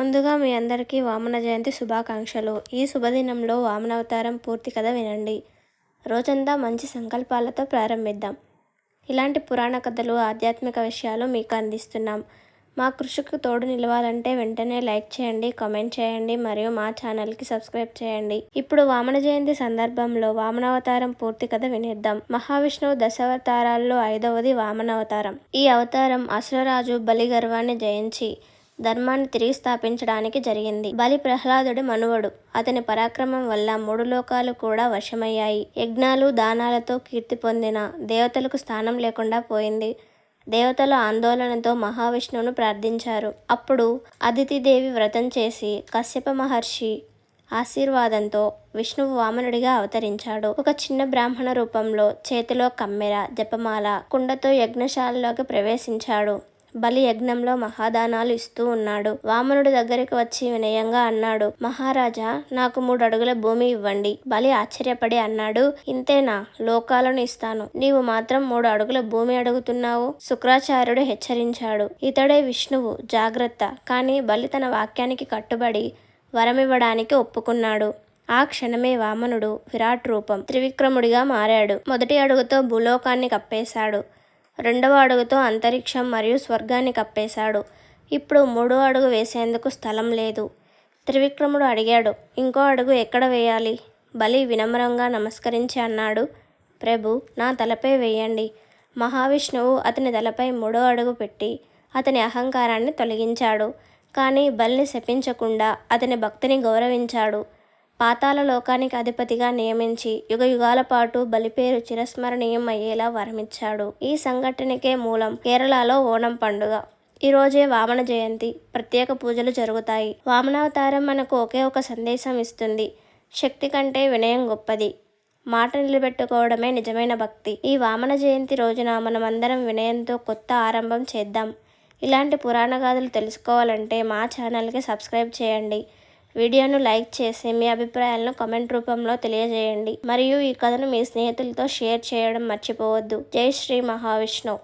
ముందుగా మీ అందరికీ వామన జయంతి శుభాకాంక్షలు. ఈ శుభదినంలో వామనావతారం పూర్తి కథ వినండి. రోజంతా మంచి సంకల్పాలతో ప్రారంభిద్దాం. ఇలాంటి పురాణ కథలు ఆధ్యాత్మిక విషయాలు మీకు అందిస్తున్నాం. మా కృషికి తోడు నిలవాలంటే వెంటనే లైక్ చేయండి కామెంట్ చేయండి మరియు మా ఛానల్కి సబ్స్క్రైబ్ చేయండి. ఇప్పుడు వామన జయంతి సందర్భంలో వామనావతారం పూర్తి కథ వినేద్దాం. మహావిష్ణువు దశావతారాల్లో ఐదవది వామనావతారం. ఈ అవతారం అసురరాజు బలి గర్వాన్ని జయించి ధర్మాన్ని తిరిగి స్థాపించడానికి జరిగింది. బలి ప్రహ్లాదుడి మనువడు. అతని పరాక్రమం వల్ల మూడు లోకాలు కూడా వశమయ్యాయి. యజ్ఞాలు దానాలతో కీర్తి పొందిన దేవతలకు స్థానం లేకుండా పోయింది. దేవతల ఆందోళనతో మహావిష్ణువును ప్రార్థించారు. అప్పుడు అదితిదేవి వ్రతం చేసి కశ్యప మహర్షి ఆశీర్వాదంతో విష్ణువు వామనుడిగా అవతరించాడు. ఒక చిన్న బ్రాహ్మణ రూపంలో చేతిలో కమ్మెర జపమాల కుండతో యజ్ఞశాలలోకి ప్రవేశించాడు. బలి యజ్ఞంలో మహాదానాలు ఇస్తూ ఉన్నాడు. వామనుడి దగ్గరికి వచ్చి వినయంగా అన్నాడు మహారాజా నాకు మూడు అడుగుల భూమి ఇవ్వండి. బలి ఆశ్చర్యపడి అన్నాడు ఇంతేనా? లోకాలను ఇస్తాను. నీవు మాత్రం మూడు అడుగుల భూమి అడుగుతున్నావు? శుక్రాచార్యుడు హెచ్చరించాడు ఇతడే విష్ణువు జాగ్రత్త. కానీ బలి తన వాక్యానికి కట్టుబడి వరమివ్వడానికి ఒప్పుకున్నాడు. ఆ క్షణమే వామనుడు విరాట్ రూపం త్రివిక్రముడిగా మారాడు. మొదటి అడుగుతో భూలోకాన్ని కప్పేశాడు. రెండవ అడుగుతో అంతరిక్షం మరియు స్వర్గాన్ని కప్పేశాడు. ఇప్పుడు మూడో అడుగు వేసేందుకు స్థలం లేదు. త్రివిక్రముడు అడిగాడు ఇంకో అడుగు ఎక్కడ వేయాలి? బలి వినమ్రంగా నమస్కరించి అన్నాడు ప్రభు నా తలపై వేయండి. మహావిష్ణువు అతని తలపై మూడో అడుగు పెట్టి అతని అహంకారాన్ని తొలగించాడు. కానీ బలిని శపించకుండా అతని భక్తిని గౌరవించాడు. పాతాల లోకానికి అధిపతిగా నియమించి యుగ యుగాల పాటు బలిపేరు చిరస్మరణీయం అయ్యేలా వరమిచ్చాడు. ఈ సంఘటనకే మూలం కేరళలో ఓణం పండుగ. ఈ రోజే వామన జయంతి. ప్రత్యేక పూజలు జరుగుతాయి. వామనావతారం మనకు ఒకే ఒక సందేశం ఇస్తుంది. శక్తి కంటే వినయం గొప్పది. మాట నిలబెట్టుకోవడమే నిజమైన భక్తి. ఈ వామన జయంతి రోజున మనమందరం వినయంతో కొత్త ఆరంభం చేద్దాం. ఇలాంటి పురాణ గాథలు తెలుసుకోవాలంటే మా ఛానల్కి సబ్స్క్రైబ్ చేయండి. వీడియోను లైక్ చేసి మీ అభిప్రాయాలను కామెంట్ రూపంలో తెలియజేయండి. మరియు ఈ కథను మీ స్నేహితులతో షేర్ చేయడం మర్చిపోవద్దు. జై శ్రీ మహావిష్ణు